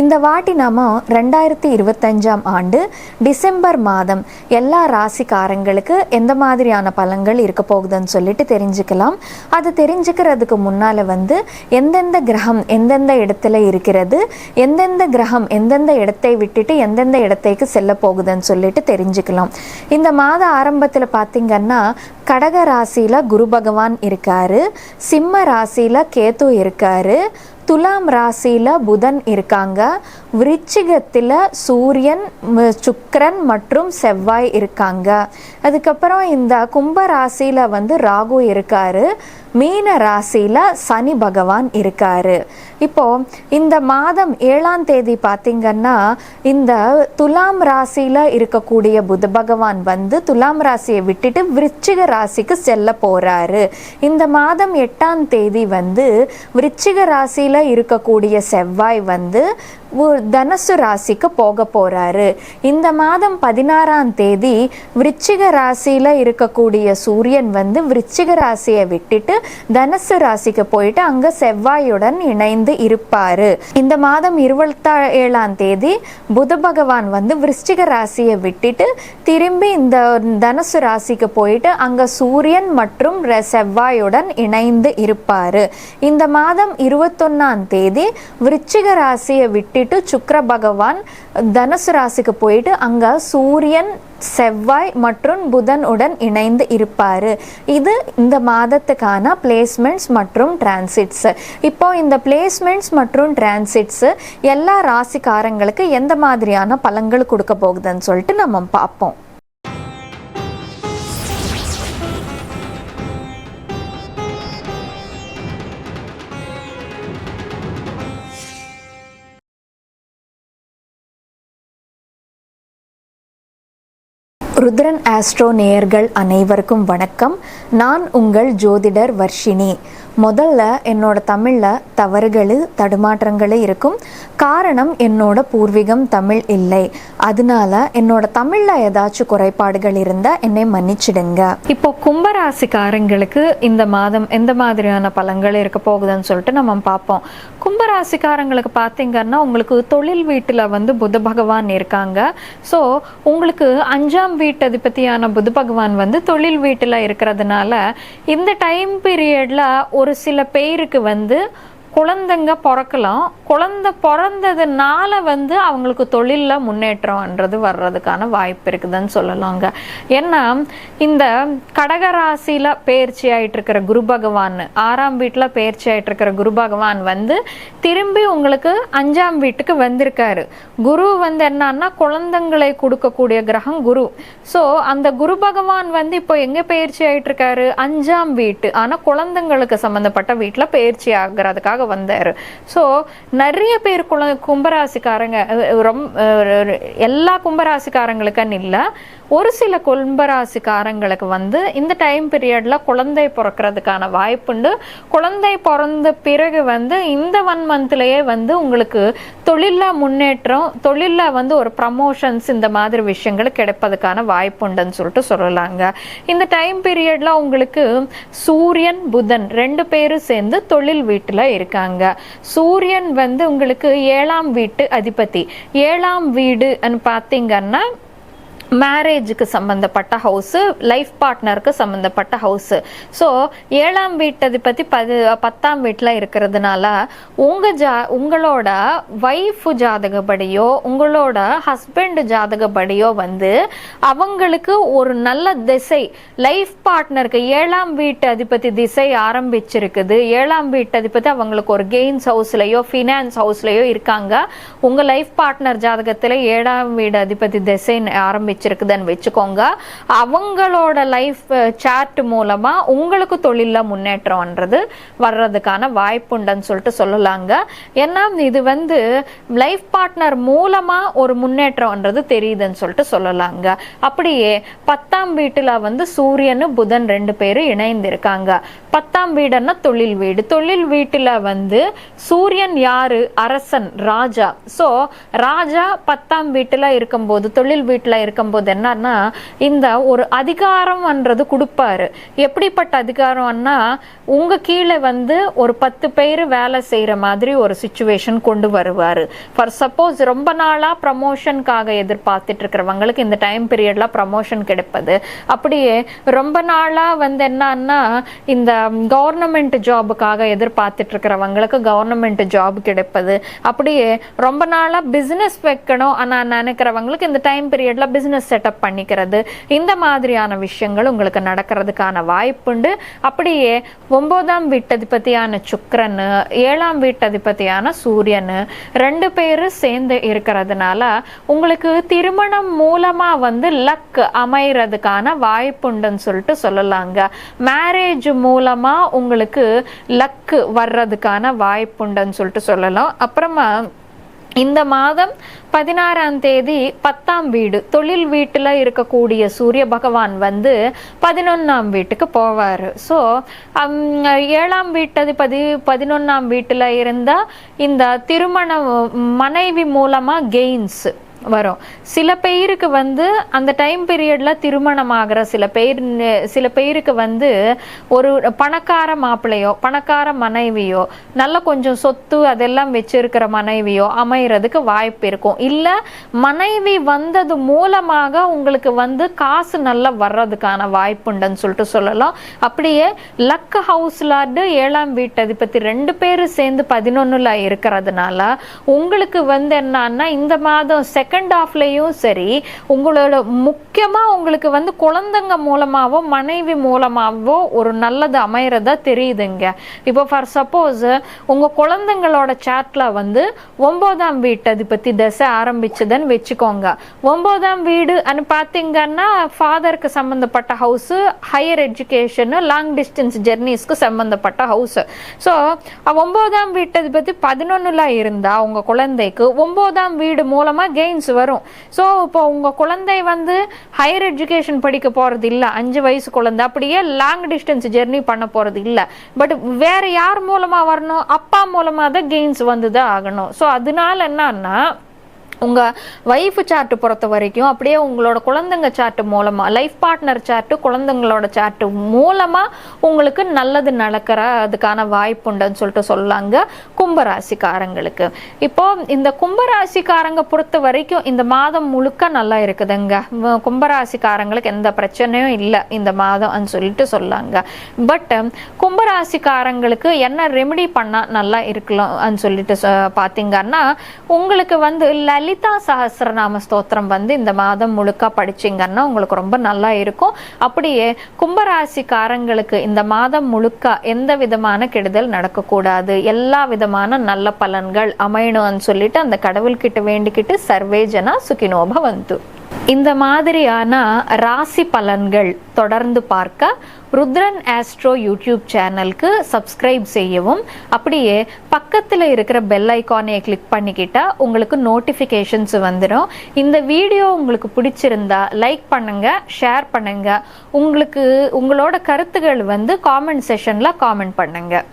இந்த வாட்டி நாம ரெண்டாயிரத்தி இருபத்தஞ்சாம் ஆண்டு டிசம்பர் மாதம் எல்லா ராசிக்காரங்களுக்கு எந்த மாதிரியான பலன்கள் இருக்க போகுதுன்னு சொல்லிட்டு தெரிஞ்சுக்கலாம். அது தெரிஞ்சுக்கிறதுக்கு முன்னால் வந்து எந்தெந்த கிரகம் எந்தெந்த இடத்துல இருக்கிறது எந்தெந்த கிரகம் எந்தெந்த இடத்தை விட்டுட்டு எந்தெந்த இடத்தைக்கு செல்ல போகுதுன்னு சொல்லிட்டு தெரிஞ்சுக்கலாம். இந்த மாத ஆரம்பத்தில் பார்த்தீங்கன்னா கடக ராசியில குரு பகவான் இருக்காரு சிம்ம ராசியில் கேத்து இருக்காரு துலாம் ராசியில புதன் இருக்காங்க. விருச்சிகத்தில் சூரியன் சுக்கரன் மற்றும் செவ்வாய் இருக்காங்க. அதுக்கப்புறம் இந்த கும்ப ராசியில் வந்து ராகு இருக்காரு. மீன ராசியில் சனி பகவான் இருக்காரு. இப்போ இந்த மாதம் ஏழாம் தேதி பார்த்திங்கன்னா இந்த துலாம் ராசியில் இருக்கக்கூடிய புத பகவான் வந்து துலாம் ராசியை விட்டுட்டு விருச்சிக ராசிக்கு செல்ல போகிறாரு இந்த மாதம் எட்டாம் தேதி வந்து விருச்சிக ராசியில் இருக்கக்கூடிய செவ்வாய் வந்து தனுசு ராசிக்கு போக போறாரு. இந்த மாதம் பதினாறாம் தேதி விருச்சிக ராசியில இருக்கக்கூடிய சூரியன் வந்து விருச்சிக ராசியை விட்டுட்டு தனுசு ராசிக்கு போயிட்டு அங்க செவ்வாயுடன் இணைந்து இருப்பாரு. இந்த மாதம் இருபத்தா ஏழாம் தேதி புத பகவான் வந்து விருச்சிக ராசியை விட்டுட்டு திரும்பி இந்த தனுசு ராசிக்கு போயிட்டு அங்க சூரியன் மற்றும் செவ்வாயுடன் இணைந்து இருப்பாரு. இந்த மாதம் இருபத்தொன்னாம் தேதி விருச்சிக ராசியை விட்டு விட்டுட்டு சுக்கிர பகவான் தனுசு ராசிக்கு போயிட்டு அங்க சூரியன் செவ்வாய் மற்றும் புதன் உடன் இணைந்து இருப்பார். இது இந்த மாதத்துக்கான பிளேஸ்மெண்ட்ஸ் மற்றும் டிரான்சிட்ஸ் இப்போ இந்த பிளேஸ்மெண்ட்ஸ் மற்றும் டிரான்சிட்ஸ் எல்லா ராசிக்காரங்களுக்கு எந்த மாதிரியான பலன்கள் கொடுக்க போகுதுன்னு சொல்லிட்டு நம்ம பார்ப்போம். ருத்ரன் ஆஸ்ட்ரோ நேயர்கள் அனைவருக்கும் வணக்கம். நான் உங்கள் ஜோதிடர் வர்ஷினி. முதல்ல என்னோட தமிழில் தவறுகள் தடுமாற்றங்கள் இருக்கும். காரணம் என்னோட பூர்வீகம் தமிழ் இல்லை. அதனால என்னோட தமிழில் ஏதாச்சும் குறைபாடுகள் இருந்தால் என்னை மன்னிச்சிடுங்க. இப்போ கும்பராசிக்காரங்களுக்கு இந்த மாதம் எந்த மாதிரியான பலன்கள் இருக்க போகுதுன்னு சொல்லிட்டு நம்ம பார்ப்போம். கும்பராசிக்காரங்களுக்கு பார்த்தீங்கன்னா உங்களுக்கு தொழில் வீட்டில் வந்து புத பகவான் இருக்காங்க. ஸோ உங்களுக்கு அஞ்சாம் வீட்டு அதிபதியான புத பகவான் வந்து தொழில் வீட்டில் இருக்கிறதுனால இந்த டைம் பீரியடில் ஒரு சில பேருக்கு வந்து குழந்தைங்க பிறக்கலாம். குழந்தை பிறந்ததுனால வந்து அவங்களுக்கு தொழிலில் முன்னேற்றம்ன்றது வர்றதுக்கான வாய்ப்பு இருக்குதுன்னு சொல்லலாங்க. ஏன்னா இந்த கடகராசியில் பயிற்சி ஆயிட்டு இருக்கிற குரு பகவான் ஆறாம் வீட்டில் பயிற்சி ஆயிட்டு இருக்கிற குரு பகவான் வந்து திரும்பி உங்களுக்கு அஞ்சாம் வீட்டுக்கு வந்திருக்காரு. குரு வந்து என்னன்னா குழந்தைங்களை கொடுக்கக்கூடிய கிரகம் குரு. ஸோ அந்த குரு பகவான் வந்து இப்போ எங்கே பயிற்சி ஆயிட்டு இருக்காரு அஞ்சாம் வீட்டு ஆனால் குழந்தைங்களுக்கு சம்மந்தப்பட்ட வீட்டில் பயிற்சி ஆகிறதுக்காக வந்தார். ஸோ நிறைய பேர் குழ கும்பராசிக்காரங்க ரொம்ப எல்லா கும்பராசிக்காரங்களுக்குன்னு இல்லை ஒரு சில கும்பராசிக்காரங்களுக்கு வந்து இந்த டைம் பீரியட்ல குழந்தை பிறக்கிறதுக்கான வாய்ப்புண்டு குழந்தை பிறந்த பிறகு வந்து இந்த ஒன் மந்த்லயே வந்து உங்களுக்கு தொழிலில் முன்னேற்றம் தொழிலில் வந்து ஒரு ப்ரமோஷன்ஸ் இந்த மாதிரி விஷயங்கள் கிடைப்பதுக்கான வாய்ப்புண்டுன்னு சொல்லிட்டு சொல்லலாங்க. இந்த டைம் பீரியட்ல உங்களுக்கு சூரியன் புதன் ரெண்டு பேரும் சேர்ந்து தொழில் வீட்டுல இருக்காங்க. சூரியன் வந்து உங்களுக்கு ஏழாம் வீட்டு அதிபதி. ஏழாம் வீடுன்னு பார்த்தீங்கன்னா மேரேஜுக்கு சம்மந்தப்பட்ட ஹவுஸு லைஃப் பார்ட்னருக்கு சம்மந்தப்பட்ட ஹவுஸு ஸோ ஏழாம் வீட்டை பற்றி பது பத்தாம் வீட்டில் இருக்கிறதுனால உங்கள் ஜா உங்களோட ஒய்ஃபு ஜாதகப்படியோ உங்களோட ஹஸ்பண்ட் ஜாதகப்படியோ வந்து அவங்களுக்கு ஒரு நல்ல திசை லைஃப் பார்ட்னருக்கு ஏழாம் வீட்டு அதிபதி திசை ஆரம்பிச்சிருக்குது. ஏழாம் வீட்டு அதிபதி அவங்களுக்கு ஒரு கெயின்ஸ் ஹவுஸ்லையோ ஃபினான்ஸ் ஹவுஸ்லையோ இருக்காங்க. உங்கள் லைஃப் பார்ட்னர் ஜாதகத்தில் ஏழாம் வீடு அதிபதி திசை பிடிச்சிருக்குதுன்னு வச்சுக்கோங்க. அவங்களோட லைஃப் சார்ட் மூலமா உங்களுக்கு தொழிலில் முன்னேற்றம்ன்றது வர்றதுக்கான வாய்ப்புண்டுன்னு சொல்லிட்டு சொல்லலாங்க. ஏன்னா இது வந்து லைஃப் பார்ட்னர் மூலமா ஒரு முன்னேற்றம்ன்றது தெரியுதுன்னு சொல்லிட்டு சொல்லலாங்க. அப்படியே பத்தாம் வீட்டில் வந்து சூரியனு புதன் ரெண்டு பேரும் இணைந்திருக்காங்க. பத்தாம் வீடுன்னா தொழில் வீடு. தொழில் வீட்டில் வந்து சூரியன் யாரு? அரசன் ராஜா. ஸோ ராஜா பத்தாம் வீட்டில் இருக்கும்போது தொழில் வீட்டில் இருக்கும்போது என்னன்னா இந்த ஒரு அதிகாரம்ன்றது கொடுப்பாரு. எப்படிப்பட்ட அதிகாரம்னா உங்கள் கீழே வந்து ஒரு பத்து பேர் வேலை செய்கிற மாதிரி ஒரு சுச்சுவேஷன் கொண்டு வருவார். ஃபார் சப்போஸ் ரொம்ப நாளாக ப்ரமோஷனுக்காக எதிர்பார்த்துட்டு இருக்கிறவங்களுக்கு இந்த டைம் பீரியடில் ப்ரமோஷன் கிடைப்பது. அப்படியே ரொம்ப நாளாக வந்து என்னன்னா இந்த கவர்மெண்ட் ஜாபுக்காக எதிர்பார்த்துட்டு இருக்கிறவங்களுக்கு கவர்மெண்ட் ஜாப் கிடைப்பது. அப்படியே ரொம்ப நாளாக பிஸ்னஸ் வைக்கணும் ஆனால் நினைக்கிறவங்களுக்கு இந்த டைம் பீரியடில் பிஸ்னஸ் செட்டப் பண்ணிக்கிறது. இந்த மாதிரியான விஷயங்கள் உங்களுக்கு நடக்கிறதுக்கான வாய்ப்புண்டு. அப்படியே ஒன்பதாம் வீட்டதிபதியான சுக்கரன் ஏழாம் வீட்டதிபதியான சூரியன் ரெண்டு பேரும் சேர்ந்து இருக்கிறதுனால உங்களுக்கு திருமணம் மூலமாக வந்து லக் அமைகிறதுக்கான வாய்ப்புண்டுன்னு சொல்லிட்டு சொல்லலாங்க. மேரேஜ் மூலம் உங்களுக்கு லக்கு வர்றதுக்கான வாய்ப்புண்டுன்னு சொல்லிட்டு சொல்லலாம். அப்புறமா இந்த மாதம் பதினாறாம் தேதி பத்தாம் வீடு தொழில் வீட்டுல இருக்கக்கூடிய சூரிய பகவான் வந்து பதினொன்னாம் வீட்டுக்கு போவாரு. ஸோ ஏழாம் வீட்டதிபதி பதினொன்னாம் வீட்டுல இருந்தால் இந்த திருமண மனைவி மூலமா கெயின்ஸ் வரும். சில பேருக்கு வந்து அந்த டைம் பீரியட்ல திருமணம் ஆகிற சில பேர் சில பேருக்கு வந்து ஒரு பணக்கார மாப்பிள்ளையோ பணக்கார மனைவியோ நல்ல கொஞ்சம் சொத்து அதெல்லாம் வச்சிருக்கிற மனைவியோ அமைகிறதுக்கு வாய்ப்பு இருக்கும். இல்லை மனைவி வந்தது மூலமாக உங்களுக்கு வந்து காசு நல்லா வர்றதுக்கான வாய்ப்புண்டுன்னு சொல்லிட்டு சொல்லலாம். அப்படியே லக் ஹவுஸ் லார்டு ஏழாம் வீட்டு அதிபதி ரெண்டு பேரும் சேர்ந்து பதினொன்னுல இருக்கிறதுனால உங்களுக்கு வந்து என்னன்னா இந்த மாதம் செகண்ட் ஹாஃப்லயும் சரி உங்களோட முக்கியமாக உங்களுக்கு வந்து குழந்தைங்க மூலமாகவோ மனைவி மூலமாகவோ ஒரு நல்லது அமையிறதா தெரியுதுங்க. இப்போ ஃபார் சப்போஸ் உங்கள் குழந்தைங்களோட சாட்டில் வந்து ஒன்பதாம் வீட்டு பற்றி தசை ஆரம்பிச்சதுன்னு வச்சுக்கோங்க. ஒன்பதாம் வீடு அனு பார்த்தீங்கன்னா ஃபாதருக்கு சம்மந்தப்பட்ட house higher education long distance ஜெர்னிஸ்க்கு சம்மந்தப்பட்ட ஹவுஸ் ஸோ ஒன்பதாம் வீட்டை பற்றி பதினொன்னுல இருந்தால் உங்கள் குழந்தைக்கு ஒன்பதாம் வீடு மூலமாக மூலமா கெயின்ஸ் வரும். ஸோ இப்போ உங்க குழந்தை வந்து ஹையர் எஜுகேஷன் படிக்க போறது இல்ல அஞ்சு வயசு குழந்தை அப்படியே லாங் டிஸ்டன்ஸ் ஜெர்னி பண்ண போறது இல்ல. பட் வேற யார் மூலமா வரணும்? அப்பா மூலமாக தான் கெயின்ஸ் வந்துதான் ஆகணும். ஸோ அதனால என்னன்னா உங்கள் வைஃப் சார்ட்டு பொறுத்த வரைக்கும் அப்படியே உங்களோட குழந்தைங்க சார்ட்டு மூலமாக லைஃப் பார்ட்னர் சார்ட்டு குழந்தைங்களோட சார்ட்டு மூலமாக உங்களுக்கு நல்லது நடக்கிற அதுக்கான வாய்ப்புண்டுன்னு சொல்லிட்டு சொல்லாங்க கும்பராசிக்காரங்களுக்கு. இப்போ இந்த கும்பராசிக்காரங்க பொறுத்த வரைக்கும் இந்த மாதம் முழுக்க நல்லா இருக்குதுங்க. கும்பராசிக்காரங்களுக்கு எந்த பிரச்சனையும் இல்லை இந்த மாதம் சொல்லிட்டு சொல்லாங்க. பட் கும்பராசிக்காரங்களுக்கு என்ன ரெமெடி பண்ணால் நல்லா இருக்கலாம் சொல்லிட்டு பார்த்தீங்கன்னா உங்களுக்கு வந்து லலிதா சஹஸ்ரநாம ஸ்தோத்திரம் வந்து இந்த மாதம் முழுக்க படிச்சீங்கன்னா உங்களுக்கு ரொம்ப நல்லா இருக்கும். அப்படியே கும்பராசிக்காரங்களுக்கு இந்த மாதம் முழுக்க எந்த விதமான கெடுதல் நடக்கக்கூடாது? எல்லா விதமான நல்ல பலன்கள் அமையணும்னு சொல்லிட்டு அந்த கடவுள்கிட்ட வேண்டிக்கிட்டு சர்வேஜனா சுகினோப வந்து இந்த மாதிரியான ராசி பலன்கள் தொடர்ந்து பார்க்க ருத்ரன் ஆஸ்ட்ரோ யூடியூப் சேனலுக்கு சப்ஸ்கிரைப் செய்யவும் அப்படியே பக்கத்தில் இருக்கிற பெல் ஐக்கானை கிளிக் பண்ணிக்கிட்டா உங்களுக்கு நோட்டிஃபிகேஷன்ஸ் வந்துடும் இந்த வீடியோ உங்களுக்கு பிடிச்சிருந்தா லைக் பண்ணுங்கள் ஷேர் பண்ணுங்கள் உங்களுக்கு உங்களோட கருத்துகள் வந்து காமெண்ட் செஷனில் காமெண்ட் பண்ணுங்கள்